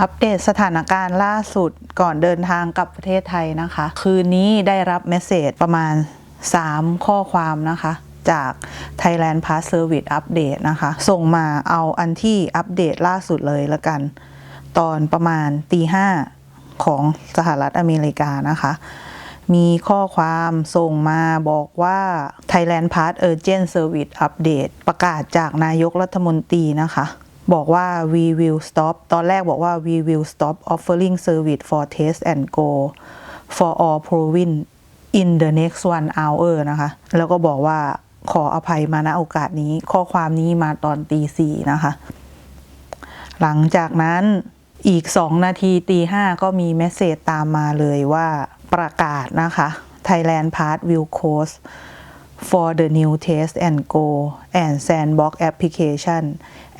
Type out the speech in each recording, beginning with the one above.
อัปเดตสถานการณ์ล่าสุดก่อนเดินทางกลับประเทศไทยนะคะ คืนนี้ได้รับเมสเซจประมาณ 3 ข้อความนะคะจาก Thailand Pass Service Update นะคะ ส่งมาเอาอันที่อัปเดตล่าสุดเลยละกัน ตอนประมาณตีห้าของสหรัฐอเมริกานะคะ มีข้อความส่งมาบอกว่า Thailand Pass Urgent Service Update ประกาศจากนายกรัฐมนตรีนะคะ บอกว่า we will stop ตอนแรกบอกว่า we will stop offering service for test and go for all province in the next one hour นะคะ แล้วก็บอกว่าขออภัยมาณโอกาสนี้ ข้อความนี้มาตอนตีสี่นะคะ หลังจากนั้นอีก 2 นาทีตีห้าก็มีเมสเซจตามมาเลยว่าประกาศนะคะ Thailand Pass will close for the new test and go and sandbox application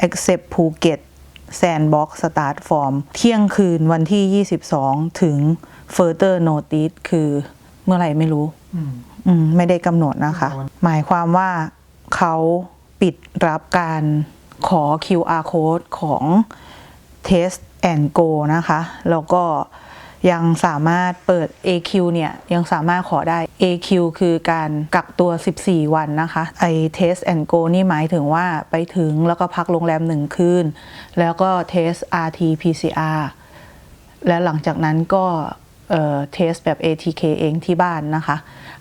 except Phuket sandbox start from เที่ยงคืนวันที่ 22 ถึง further notice คือเมื่อไหร่ไม่รู้ อืมอืมไม่ได้กำหนดนะคะวันหมายความว่าเขาปิดรับการขอ QR code ของ Test and Go นะคะ แล้วก็ ยังสามารถเปิด AQ เนี่ยยังสามารถขอได้ AQ คือการกักตัว 14 วันนะคะไอ Test and Go นี่หมายถึงว่าไปถึงแล้วก็พักโรงแรมหนึ่งคืน แล้วก็ Test RT PCR และหลังจากนั้นก็เอ่อเทสแบบ ATK เองที่บ้านนะคะ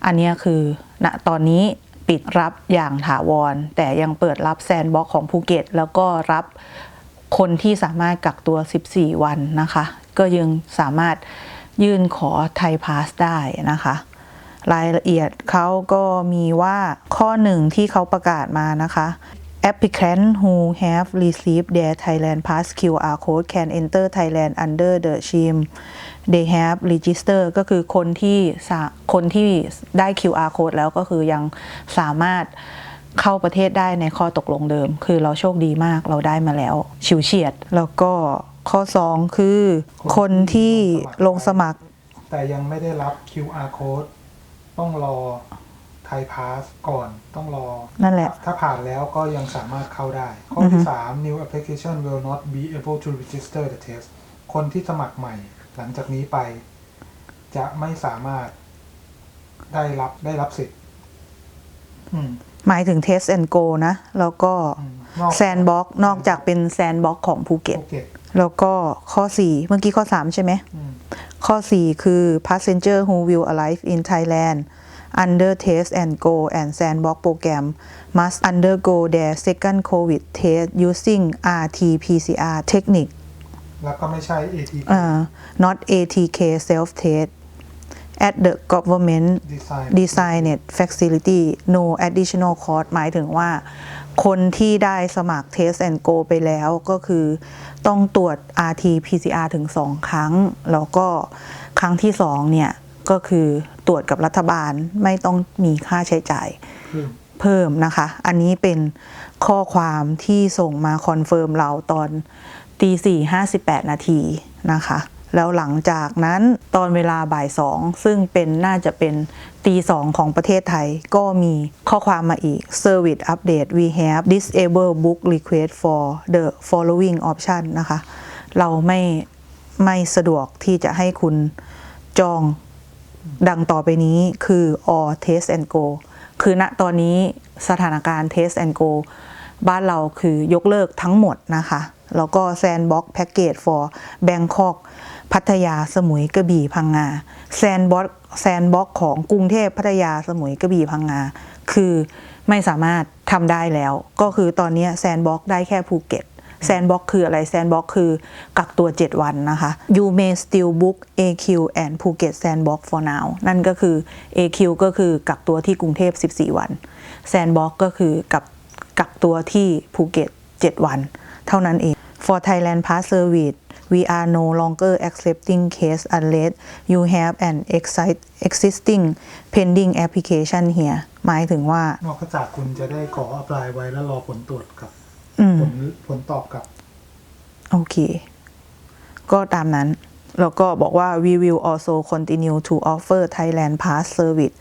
อันนี้คือณตอนนี้ปิดรับอย่างถาวร แต่ยังเปิดรับแซนบ็อกของภูเก็ต แล้วก็รับ คนที่สามารถกักตัว 14 วันนะคะ ก็ยังสามารถยื่นขอไทยพาสได้นะคะ รายละเอียดเขาก็มีว่าข้อหนึ่งที่เขาประกาศมานะคะ Applicant who have received their Thailand Pass QR code can enter Thailand under the scheme they have registered ก็คือคนที่คนที่ได้ QR code แล้วก็คือยังสามารถ เข้าประเทศได้ในข้อตกลงเดิม คือเราโชคดีมากเราได้มาแล้ว ชิวเฉียด แล้วก็ข้อ 2 คือ คนที่ลงสมัคร แต่ยังไม่ได้รับ QR code ต้องรอไทยพาสก่อนต้องรอ นั่นแหละ ถ้าผ่านแล้วก็ยังสามารถเข้าได้ ข้อที่ 3 new application will not be able to register the test คนที่สมัครใหม่ หลังจากนี้ไป จะไม่สามารถได้รับได้รับสิทธิ์อืม หมายถึง Test and Go นะ แล้วก็อืมนอกแซนบ็อกนอกจากเป็นแซนบ็อกของภูเก็ตภูเก็ตแล้วก็ข้อ 4 เมื่อกี้ข้อ 3 ใช่ไหมอืมข้อ 4 คือ passenger who will arrive in Thailand under test and go and sandbox program must undergo their second COVID test using RT-PCR technique แล้วก็ไม่ใช่ ATP เอ่อ not ATK self test at the government design designed facility no additional cost หมายถึงว่า คนที่ได้สมัคร Test and Go ไปแล้วก็คือต้องตรวจ RT PCR ถึง 2 ครั้ง แล้วก็ครั้งที่ 2 เนี่ย ก็คือตรวจกับรัฐบาลไม่ต้องมีค่าใช้จ่ายคือเพิ่มนะคะ อันนี้เป็นข้อความที่ส่งมาคอนเฟิร์มเราตอนตีสี่ห้าสิบแปดนาทีนะคะ แล้วหลังจากนั้นตอนเวลาบ่ายสองซึ่งเป็นน่าจะเป็นตีสองของประเทศไทย ก็มีข้อความมาอีก Service Update we have disable book request for the following option นะคะ เราไม่ไม่สะดวกที่จะให้คุณจองดังต่อไปนี้คือ all test and go คือณตอนนี้สถานการณ์ test and go บ้านเราคือยกเลิกทั้งหมดนะคะ แล้วก็ sandbox package for Bangkok พัทยาสมุยกระบี่พังงา sandbox sandbox ของกรุงเทพพัทยาสมุยกระบี่พังงาคือไม่สามารถทำได้แล้ว ก็คือตอนนี้ sandbox ได้แค่ภูเก็ตแซนบ็อกคืออะไรแซนบ็อกคือกักตัว 7 วันนะคะ you may still book AQ and Phuket Sandbox for now นั่นก็คือ AQ ก็คือกักตัวที่กรุงเทพ 14 วัน Sandbox ก็คือกับกักตัวที่ภูเก็ต 7 วัน เท่านั้นเอง for Thailand Pass Service we are no longer accepting case unless you have an exi- existing pending application here หมายถึงว่านอกจากคุณจะได้ขอ apply ไว้แล้วรอผลตรวจกับอืมผลผลตอบกับ โอเค ก็ตามนั้น แล้วก็บอกว่า we will also continue to offer Thailand Pass service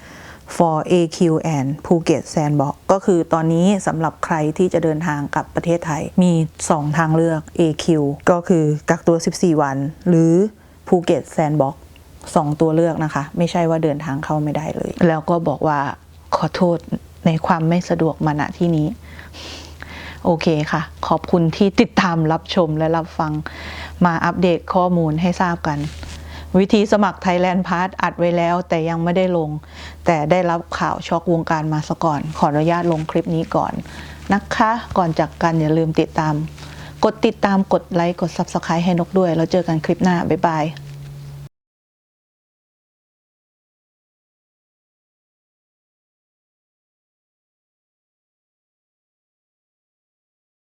for AQ and Phuket Sandbox ก็คือตอนนี้สำหรับใครที่จะเดินทางกลับประเทศไทย มี 2 ทางเลือก AQ ก็คือกักตัว 14 วัน หรือ Phuket Sandbox สองตัวเลือกนะคะ ไม่ใช่ว่าเดินทางเข้าไม่ได้เลย แล้วก็บอกว่าขอโทษในความไม่สะดวกมาณที่นี้ โอเคค่ะ ขอบคุณที่ติดตามรับชมและรับฟังมาอัปเดตข้อมูลให้ทราบกัน วิธีสมัคร Thailand Pass อัดไว้แล้วแต่ยังไม่ได้ลง แต่ได้รับข่าวช็อกวงการมาซะก่อน ขออนุญาตลงคลิปนี้ก่อนนะคะ ก่อนจากกันอย่าลืมติดตาม กดติดตามกดไลค์กด Subscribe ให้นกด้วย แล้วเจอกันคลิปหน้า บ๊ายบาย